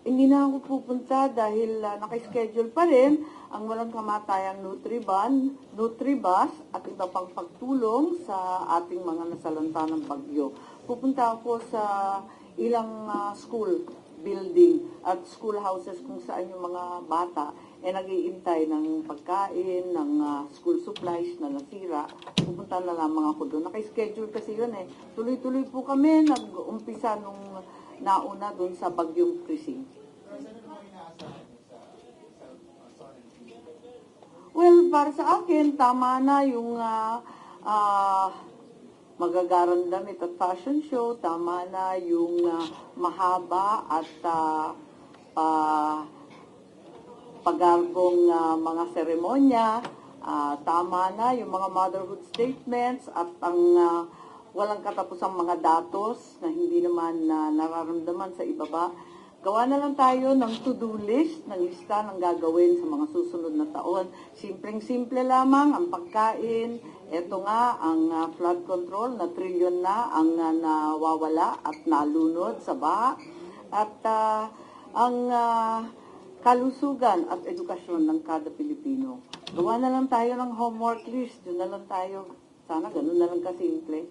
hindi na ako pupunta dahil uh, naka-schedule pa rin ang walang kamatayang Nutriban, Nutribus at iba pang pagtulong sa ating mga nasalanta ng bagyo. Pupunta ako sa ilang uh, school building at schoolhouses kung saan yung mga bata eh nagiintay ng pagkain, ng uh, school supplies na nasira. Pupunta na lamang ako doon. Naka-schedule kasi yun eh. Tuloy-tuloy po kami nag-umpisa nung nauna doon sa Bagyong Crising. Well, para sa akin, tama na yung ah, ah, magagarang damit at fashion show. Tama na yung ah, mahaba at ah, pa- pagargong ah, mga seremonya. Ah, tama na yung mga motherhood statements at ang ah, walang katapusang mga datos na hindi naman na nararamdaman sa ibaba. Gawa na lang tayo ng to-do list, ng lista ng gagawin sa mga susunod na taon. Simpleng-simple lamang ang pagkain. Ito nga ang ah, flood control na trilyon na ang ah, nawawala at nalunod sa baha. At ah, ang ah, kalusugan at edukasyon ng kada Pilipino. Gawa na lang tayo ng homework list. Doon na lang tayo. Sana ganun na lang kasimple.